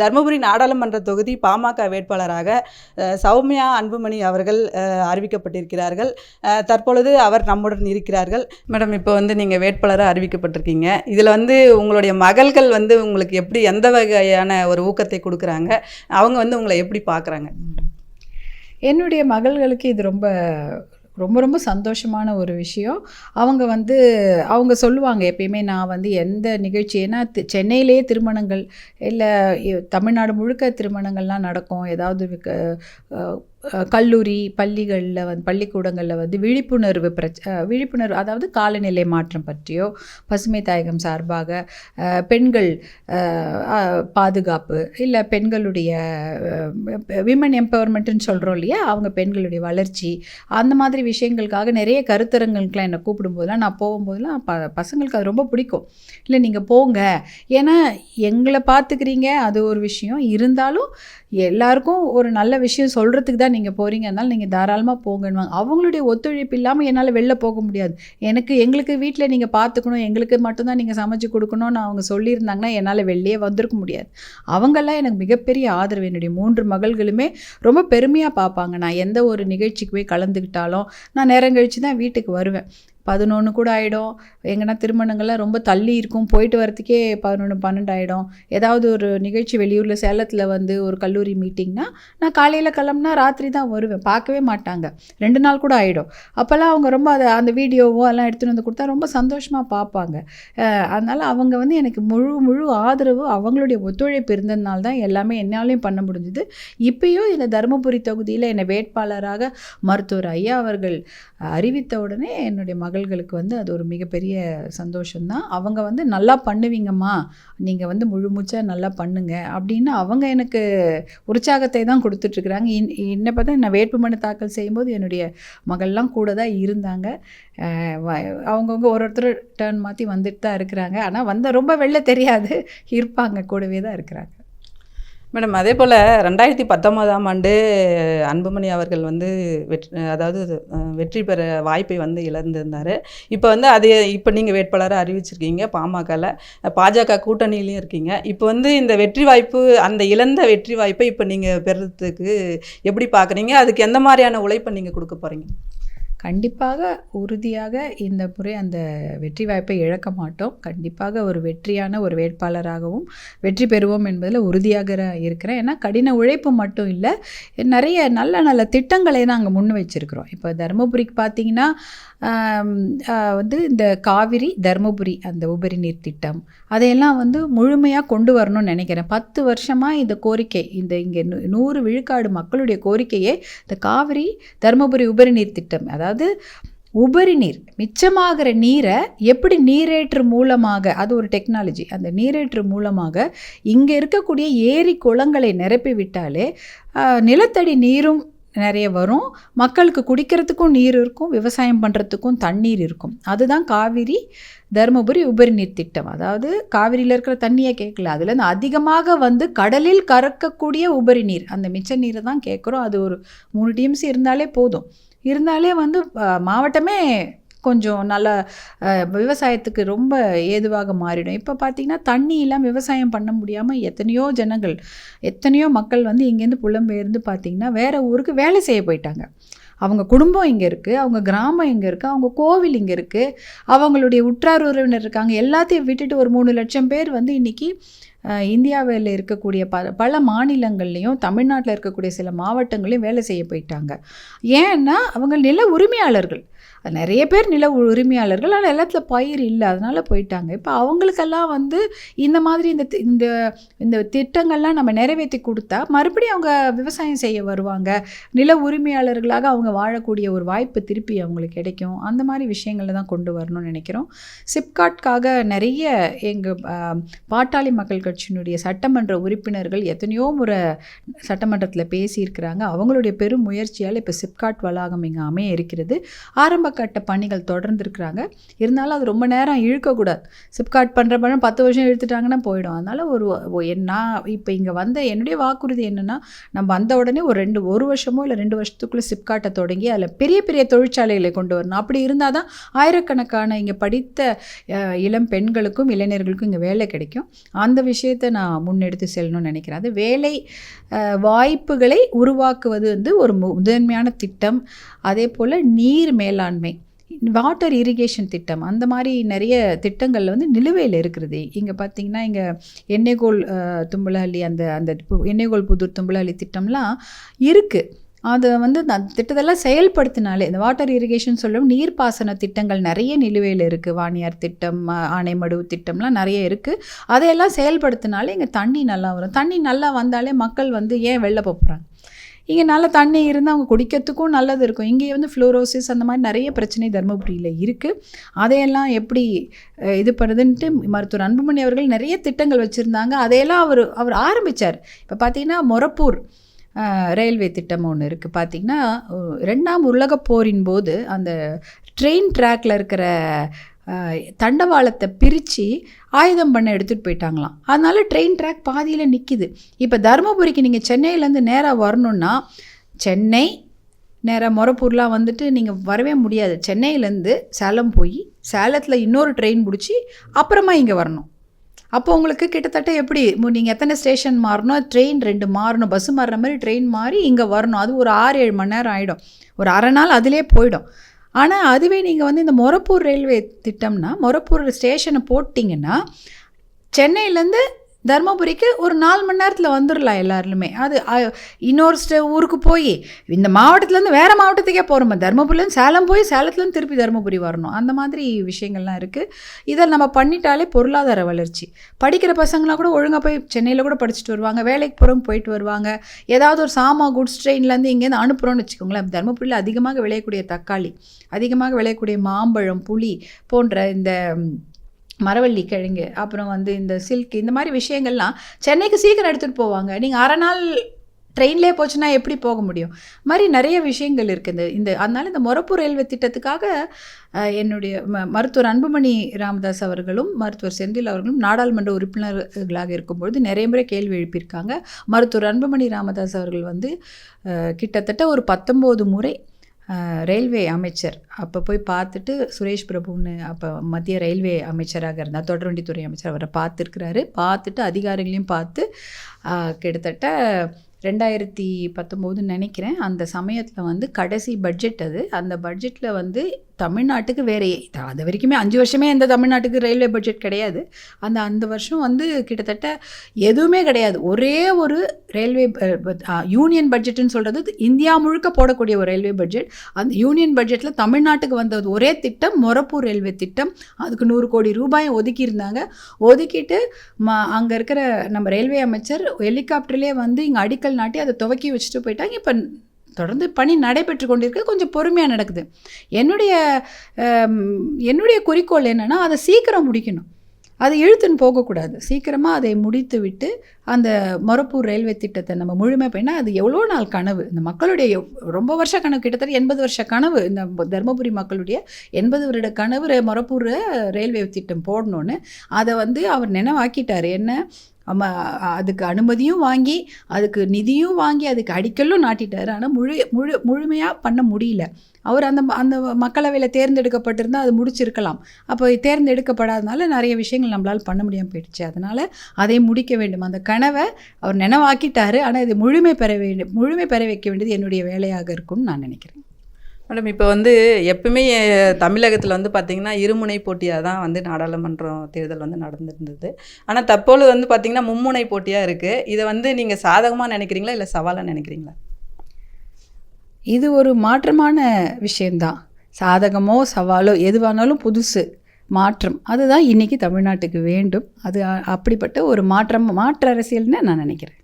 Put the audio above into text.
தருமபுரி நாடாளுமன்ற தொகுதி பாமக வேட்பாளராக சௌமியா அன்புமணி அவர்கள் அறிவிக்கப்பட்டிருக்கிறார்கள். தற்பொழுது அவர் நம்முடன் இருக்கிறார்கள். மேடம் இப்போ வந்து நீங்கள் வேட்பாளராக அறிவிக்கப்பட்டிருக்கீங்க. இதில் வந்து உங்களுடைய மகள்கள் வந்து உங்களுக்கு எப்படி எந்த வகையான ஒரு ஊக்கத்தை கொடுக்குறாங்க? அவங்க வந்து உங்களை எப்படி பார்க்குறாங்க? என்னுடைய மகள்களுக்கு இது ரொம்ப ரொம்ப ரொம்ப சந்தோஷமான ஒரு விஷயம். அவங்க வந்து அவங்க சொல்லுவாங்க எப்பயுமே நான் வந்து எந்த நிகழ்ச்சி ஏன்னா சென்னையிலேயே திருமணங்கள் இல்லை தமிழ்நாடு முழுக்க திருமணங்கள்லாம் நடக்கும். ஏதாவது கல்லூரி பள்ளிகளில் வந்து பள்ளிக்கூடங்களில் வந்து விழிப்புணர்வு பிரச்ச விழிப்புணர்வு அதாவது காலநிலை மாற்றம் பற்றியோ பசுமை தாயகம் சார்பாக பெண்கள் பாதுகாப்பு இல்லை பெண்களுடைய விமன் எம்பவர்மெண்ட்டுன்னு சொல்கிறோம் இல்லையா அவங்க பெண்களுடைய வளர்ச்சி அந்த மாதிரி விஷயங்களுக்காக நிறைய கருத்தரங்களுக்கெலாம் என்னை கூப்பிடும்போதெல்லாம் நான் போகும்போதெல்லாம் ப பசங்களுக்கு அது ரொம்ப பிடிக்கும். இல்லை நீங்கள் போங்க. ஏன்னா எங்களை பார்த்துக்கிறீங்க அது ஒரு விஷயம். இருந்தாலும் எல்லாருக்கும் ஒரு நல்ல விஷயம் சொல்கிறதுக்கு தான் நீங்கள் போகிறீங்க நீங்கள் தாராளமாக போங்கன்னுவாங்க. அவங்களுடைய ஒத்துழைப்பு இல்லாமல் என்னால் வெளில போக முடியாது. எனக்கு எங்களுக்கு வீட்டில் நீங்கள் பார்த்துக்கணும் எங்களுக்கு மட்டும்தான் நீங்கள் சமைச்சு கொடுக்கணும்னு அவங்க சொல்லியிருந்தாங்கன்னா என்னால் வெளியே வந்திருக்க முடியாது. அவங்கெல்லாம் எனக்கு மிகப்பெரிய ஆதரவு. என்னுடைய மூன்று மகள்களுமே ரொம்ப பெருமையாக பார்ப்பாங்க. நான் எந்த ஒரு நிகழ்ச்சிக்கு போய் கலந்துக்கிட்டாலும் நான் நேரம் கழித்து தான் வீட்டுக்கு வருவேன். பதினொன்று கூட ஆகிடும் எங்கன்னா திருமணங்கள்லாம் ரொம்ப தள்ளி இருக்கும். போயிட்டு வரத்துக்கே பதினொன்று பன்னெண்டு ஆகிடும் ஏதாவது ஒரு நிகழ்ச்சி வெளியூரில் சேலத்தில் வந்து ஒரு கல்லூரி மீட்டிங்னா நான் காலையில் கிளம்புனா ராத்திரி தான் வருவேன். பார்க்கவே மாட்டாங்க. ரெண்டு நாள் கூட ஆகிடும் அப்போல்லாம் அவங்க ரொம்ப அதை அந்த வீடியோவோ எல்லாம் எடுத்துகிட்டு வந்து கொடுத்தா ரொம்ப சந்தோஷமாக பார்ப்பாங்க. அதனால் அவங்க வந்து எனக்கு முழு முழு ஆதரவு அவங்களுடைய ஒத்துழைப்பு இருந்ததுனால தான் எல்லாமே என்னாலையும் பண்ண முடிஞ்சுது. இப்பயும் இந்த தருமபுரி தொகுதியில் என்னை வேட்பாளராக மருத்துவர் ஐயா அவர்கள் அறிவித்த உடனே என்னுடைய மகள்களுக்கு வந்து அது ஒரு மிகப்பெரிய சந்தோஷம்தான். அவங்க வந்து நல்லா பண்ணுவீங்கம்மா. நீங்கள் வந்து முழு மூச்சாக நல்லா பண்ணுங்க. அப்படின்னு அவங்க எனக்கு உற்சாகத்தை தான் கொடுத்துட்ருக்குறாங்க. இன் என்னை பார்த்தா நான் வேட்புமனு தாக்கல் செய்யும்போது என்னுடைய மகள்லாம் கூட தான் இருந்தாங்க. அவங்கவுங்க வ- ஒரு ஒருத்தர் டேர்ன் மாற்றி வந்துட்டு தான் இருக்கிறாங்க. ஆனால் வந்தால் ரொம்ப வெளில தெரியாது. இருப்பாங்க கூடவே தான் இருக்கிறாங்க. மேடம் அதே போல் ரெண்டாயிரத்தி பத்தொன்பதாம் ஆண்டு அன்புமணி அவர்கள் வந்து வெற்றி அதாவது வெற்றி பெற வாய்ப்பை வந்து இழந்திருந்தார். இப்போ வந்து அது இப்போ நீங்கள் வேட்பாளராக அறிவிச்சிருக்கீங்க பாமகவில் பாஜக கூட்டணியிலையும் இருக்கீங்க. இப்போ வந்து இந்த வெற்றி வாய்ப்பு அந்த இழந்த வெற்றி வாய்ப்பை இப்போ நீங்கள் பெறுறதுக்கு எப்படி பார்க்குறீங்க அதுக்கு எந்த மாதிரியான உழைப்பை நீங்கள் கொடுக்க போகிறீங்க கண்டிப்பாக உறுதியாக இந்த முறை அந்த வெற்றி வாய்ப்பை இழக்க மாட்டோம். கண்டிப்பாக ஒரு வெற்றியான ஒரு வேட்பாளராகவும் வெற்றி பெறுவோம் என்பதில் உறுதியாக இருக்கிறேன். ஏன்னா கடின உழைப்பு மட்டும் இல்லை நிறைய நல்ல நல்ல திட்டங்களை நாங்கள் முன் வச்சிருக்கிறோம். இப்போ தருமபுரிக்கு பார்த்தீங்கன்னா வந்து இந்த காவிரி தருமபுரி அந்த உபரி நீர் திட்டம் அதையெல்லாம் வந்து முழுமையாக கொண்டு வரணும்னு நினைக்கிறேன். பத்து வருஷமாக இந்த கோரிக்கை இந்த இங்கே நூறு விழுக்காடு மக்களுடைய கோரிக்கையே இந்த காவிரி தருமபுரி உபரி நீர் திட்டம். அதாவது உபரி நீர் மிச்சமாகிற நீரை எப்படி நீரேற்று மூலமாக அது ஒரு டெக்னாலஜி அந்த நீரேற்று மூலமாக இங்கே இருக்கக்கூடிய ஏரி குளங்களை நிரப்பி விட்டாலே நிலத்தடி நீரும் நிறைய வரும். மக்களுக்கு குடிக்கிறதுக்கும் நீர் இருக்கும் விவசாயம் பண்ணுறதுக்கும் தண்ணீர் இருக்கும். அதுதான் காவிரி தருமபுரி உபரி நீர் திட்டம். அதாவது காவிரியில் இருக்கிற தண்ணியை கேட்கல. அதுலேருந்து அதிகமாக வந்து கடலில் கறக்கக்கூடிய உபரி நீர் அந்த மிச்ச நீரை தான் கேட்குறோம். அது ஒரு மூணு டிஎம்சி இருந்தாலே போதும். இருந்தாலே வந்து மாவட்டமே கொஞ்சம் நல்ல விவசாயத்துக்கு ரொம்ப ஏதுவாக மாறிடும். இப்போ பார்த்திங்கன்னா தண்ணி இல்லாமல் விவசாயம் பண்ண முடியாமல் எத்தனையோ ஜனங்கள் எத்தனையோ மக்கள் வந்து இங்கேருந்து புலம்பெயர்ந்து பார்த்திங்கன்னா வேறு ஊருக்கு வேலை செய்ய போயிட்டாங்க. அவங்க குடும்பம் இங்கே இருக்குது அவங்க கிராமம் இங்கே இருக்குது அவங்க கோவில் இங்கே இருக்குது அவங்களுடைய உற்றார் உறவினர் இருக்காங்க. எல்லாத்தையும் விட்டுட்டு ஒரு மூணு லட்சம் பேர் வந்து இன்றைக்கி இந்தியாவில் இருக்கக்கூடிய ப பல மாநிலங்கள்லேயும் தமிழ்நாட்டில் இருக்கக்கூடிய சில மாவட்டங்களையும் வேலை செய்ய போயிட்டாங்க. ஏன்னா அவங்க நில உரிமையாளர்கள். நிறைய பேர் நில உரிமையாளர்கள் ஆனால் எல்லாத்துல பயிர் இல்லை. அதனால போயிட்டாங்க. இப்போ அவங்களுக்கெல்லாம் வந்து இந்த மாதிரி இந்த தி- இந்த இந்த திட்டங்கள்லாம் நம்ம நிறைவேற்றி கொடுத்தா மறுபடியும் அவங்க விவசாயம் செய்ய வருவாங்க. நில உரிமையாளர்களாக அவங்க வாழக்கூடிய ஒரு வாய்ப்பு திருப்பி அவங்களுக்கு கிடைக்கும். அந்த மாதிரி விஷயங்களை தான் கொண்டு வரணும்னு நினைக்கிறோம். சிப்காட்காக நிறைய எங்கள் பாட்டாளி மக்கள் கட்சியினுடைய சட்டமன்ற உறுப்பினர்கள் எத்தனையோ முறை சட்டமன்றத்தில் பேசியிருக்கிறாங்க. அவங்களுடைய பெரும் முயற்சியால் இப்போ சிப்காட் வளாகம் இங்கே அமைய இருக்கிறது ஆரம்ப கட்ட பணிகள் தொடர்ந்து இருக்கிறாங்க இருந்தாலும் அது ரொம்ப நேரம் இழுக்கக்கூடாது. சிப்காட் பண்ணுற பணம் பத்து வருஷம் இழுத்துட்டாங்கன்னா போயிடும். அதனால் ஒரு நான் இப்போ இங்கே வந்த என்னுடைய வாக்குறுதி என்னென்னா நம்ம வந்த உடனே ஒரு ரெண்டு ஒரு வருஷமோ இல்லை ரெண்டு வருஷத்துக்குள்ளே சிப்காட்டை தொடங்கி அதில் பெரிய பெரிய தொழிற்சாலைகளை கொண்டு வரணும். அப்படி இருந்தால் தான் ஆயிரக்கணக்கான இங்கே படித்த இளம் பெண்களுக்கும் இளைஞர்களுக்கும் இங்கே வேலை கிடைக்கும். அந்த விஷயம் விஷயத்தை நான் முன்னெடுத்து செல்லணும்னு நினைக்கிறேன். அது வேலை வாய்ப்புகளை உருவாக்குவது வந்து ஒரு மு- முதன்மையான திட்டம். அதே போல் நீர் மேலாண்மை வாட்டர் இரிகேஷன் திட்டம். அந்த மாதிரி நிறைய திட்டங்கள் வந்து நிலுவையில் இருக்கிறது. இங்கே பார்த்தீங்கன்னா இங்கே எண்ணெய்கோல் தும்பலஹள்ளி அந்த அந்த பு- எண்ணெய்கோல் புதூர் தும்பலஹள்ளி திட்டம்லாம் இருக்குது அதை வந்து அந்த திட்டத்தெல்லாம் செயல்படுத்தினாலே இந்த வாட்டர் இரிகேஷன் சொல்லும் நீர்ப்பாசன திட்டங்கள் நிறைய நிலுவையில் இருக்குது வாணியார் திட்டம் ஆனைமடு திட்டம்லாம் நிறைய இருக்குது அதையெல்லாம் செயல்படுத்தினாலே இங்கே தண்ணி நல்லா வரும். தண்ணி நல்லா வந்தாலே மக்கள் வந்து ஏன் வெளில போகிறாங்க இங்கே நல்ல தண்ணி இருந்து அவங்க குடிக்கிறதுக்கும் நல்லது இருக்கும். இங்கே வந்து ஃப்ளோரோசிஸ் அந்த மாதிரி நிறைய பிரச்சனை தருமபுரியில் இருக்குது அதையெல்லாம் எப்படி இது பண்ணுதுன்ட்டு மருத்துவர் அன்புமணி அவர்கள் நிறைய திட்டங்கள் வச்சுருந்தாங்க. அதையெல்லாம் அவர் அவர் ஆரம்பித்தார் இப்போ பார்த்தீங்கன்னா மொரப்பூர். ரயில்வே திட்டம் ஒன்று இருக்குது பார்த்தீங்கன்னா ரெண்டாம் உலகப் போரின் போது அந்த ட்ரெயின் ட்ராக்ல இருக்கிற தண்டவாளத்தை பிரித்து ஆயுதம் பண்ண எடுத்துகிட்டு போயிட்டாங்களாம். அதனால் ட்ரெயின் ட்ராக் பாதியில் நிற்கிது இப்போ தருமபுரிக்கு நீங்கள் சென்னையிலேருந்து நேராக வரணுன்னா சென்னை நேராக மொரப்பூர்லாம் வந்துட்டு நீங்கள் வரவே முடியாது. சென்னையிலேருந்து சேலம் போய் சேலத்தில் இன்னொரு ட்ரெயின் பிடிச்சி அப்புறமா இங்கே வரணும். அப்போ உங்களுக்கு கிட்டத்தட்ட எப்படி? நீங்கள் எத்தனை ஸ்டேஷன் மாறணும்? ட்ரெயின் ரெண்டு மாறணும். பஸ்ஸு மாறுற மாதிரி ட்ரெயின் மாறி இங்கே வரணும். அது ஒரு ஆறு ஏழு மணி நேரம் ஆகிடும் ஒரு அரை நாள் அதிலே போயிடும். ஆனால் அதுவே நீங்கள் வந்து இந்த மொரப்பூர் ரயில்வே திட்டம்னா மொரப்பூர் ஸ்டேஷனை போட்டிங்கன்னா சென்னையிலேருந்து தருமபுரிக்கு ஒரு நாலு மணி நேரத்தில் வந்துடலாம் எல்லாருமே. அது இன்னொரு ஸ்டே ஊருக்கு போய் இந்த மாவட்டத்துலேருந்து வேறு மாவட்டத்துக்கே போகிறோம் தருமபுரிலேருந்து சேலம் போய் சேலத்துலேருந்து திருப்பி தருமபுரி வரணும். அந்த மாதிரி விஷயங்கள்லாம் இருக்குது இதை நம்ம பண்ணிட்டாலே பொருளாதார வளர்ச்சி. படிக்கிற பசங்களாம் கூட ஒழுங்காக போய் சென்னையில் கூட படிச்சுட்டு வருவாங்க. வேலைக்கு போகிறவங்க போயிட்டு வருவாங்க. ஏதாவது ஒரு சாமா குட்ஸ் ட்ரெயின்லேருந்து இங்கேருந்து அனுப்புகிறோன்னு வச்சுக்கோங்களேன். தருமபுரியில் அதிகமாக விளையக்கூடிய தக்காளி அதிகமாக விளையக்கூடிய மாம்பழம் புளி போன்ற இந்த மரவள்ளி கிழங்கு அப்புறம் வந்து இந்த சில்க் இந்த மாதிரி விஷயங்கள்லாம் சென்னைக்கு சீக்கிரம் எடுத்துகிட்டு போவாங்க. நீங்கள் அரை நாள் ட்ரெயின்லேயே போச்சுன்னா எப்படி போக முடியும்? மாதிரி நிறைய விஷயங்கள் இருக்குது. இந்த இந்த இந்த மொரப்பூர் ரயில்வே திட்டத்துக்காக என்னுடைய ம மருத்துவர் அன்புமணி ராமதாஸ் அவர்களும் மருத்துவர் செந்தில் அவர்களும் நாடாளுமன்ற உறுப்பினர்களாக இருக்கும்பொழுது நிறைய முறை கேள்வி எழுப்பியிருக்காங்க. மருத்துவர் அன்புமணி ராமதாஸ் அவர்கள் வந்து கிட்டத்தட்ட ஒரு பத்தொம்போது முறை ரயில்வே அமைச்சர். அப்போ போய் பார்த்துட்டு சுரேஷ் பிரபுன்னு அப்போ மத்திய ரயில்வே அமைச்சராக இருந்தார் தொடர்வண்டித்துறை அமைச்சர் அவரை பார்த்துருக்கிறாரு. பார்த்துட்டு அதிகாரிகளையும் பார்த்து கிட்டத்தட்ட ரெண்டாயிரத்தி பத்தொம்போதுன்னு நினைக்கிறேன். அந்த சமயத்தில் வந்து கடைசி பட்ஜெட் அது. அந்த பட்ஜெட்டில் வந்து தமிழ்நாட்டுக்கு வேறு அது வரைக்குமே அஞ்சு வருஷமே எந்த தமிழ்நாட்டுக்கு ரயில்வே பட்ஜெட் கிடையாது. அந்த அந்த வருஷம் வந்து கிட்டத்தட்ட எதுவுமே கிடையாது. ஒரே ஒரு ரயில்வே யூனியன் பட்ஜெட்டுன்னு சொல்கிறது இந்தியா முழுக்க போடக்கூடிய ஒரு ரயில்வே பட்ஜெட் அந்த யூனியன் பட்ஜெட்டில் தமிழ்நாட்டுக்கு வந்தது ஒரே திட்டம் மொரப்பூர் ரயில்வே திட்டம். அதுக்கு நூறு கோடி ரூபாய் ஒதுக்கியிருந்தாங்க. ஒதுக்கிட்டு ம அங்கே இருக்கிற நம்ம ரயில்வே அமைச்சர் ஹெலிகாப்டர்லேயே வந்து இங்கே அடிக்கல் நாட்டி அதை துவக்கி வச்சுட்டு போயிட்டாங்க. இப்போ தொடர்ந்து பணி நடைபெற்று கொண்டிருக்கு கொஞ்சம் பொறுமையாக நடக்குது. என்னுடைய என்னுடைய குறிக்கோள் என்னென்னா அதை சீக்கிரம் முடிக்கணும். அது இழுத்துன்னு போகக்கூடாது. சீக்கிரமாக அதை முடித்து விட்டு அந்த மொரப்பூர் ரயில்வே திட்டத்தை நம்ம முழுமை பண்ணால் அது எவ்வளோ நாள் கனவு? இந்த மக்களுடைய ரொம்ப வருஷ கனவு கிட்டத்தட்ட எண்பது வருஷ கனவு இந்த தர்மபுரி தருமபுரி மக்களுடைய எண்பது வருட கனவு மொரப்பூர் ரயில்வே திட்டம் போடணுன்னு அதை வந்து அவர் நினைவாக்கிட்டார். என்ன? அம்ம அதுக்கு அனுமதியும் வாங்கி அதுக்கு நிதியும் வாங்கி அதுக்கு அடிக்கலும் நாட்டிட்டார். ஆனால் முழு முழு முழுமையாக பண்ண முடியல. அவர் அந்த அந்த மக்களவையில் தேர்ந்தெடுக்கப்பட்டிருந்தால் அது முடிச்சிருக்கலாம். அப்போ தேர்ந்தெடுக்கப்படாதனால நிறைய விஷயங்கள் நம்மளால் பண்ண முடியாமல் போயிடுச்சு. அதனால் அதை முடிக்க வேண்டும். அந்த கனவை அவர் நினைவாக்கிட்டார். ஆனால் இது முழுமை பெற வேண்டும் முழுமை பெற வைக்க வேண்டியது என்னுடைய வேலையாக இருக்கும்னு நான் நினைக்கிறேன். மேடம் இப்போ வந்து எப்பவுமே தமிழகத்தில் வந்து பார்த்திங்கன்னா இருமுனை போட்டியாக தான் வந்து நாடாளுமன்றம் தேர்தல் வந்து நடந்துருந்தது. ஆனால் தற்போது வந்து பார்த்திங்கன்னா மும்முனை போட்டியாக இருக்குது இதை வந்து நீங்கள் சாதகமாக நினைக்கிறீங்களா இல்லை சவாலாக நினைக்கிறீங்களா? இது ஒரு மாற்றமான விஷயந்தான் சாதகமோ சவாலோ எதுவானாலும் புதுசு மாற்றம். அதுதான் இன்னைக்கு தமிழ்நாட்டுக்கு வேண்டும். அது அப்படிப்பட்ட ஒரு மாற்றம் மாற்று அரசியல்னு நான் நினைக்கிறேன்.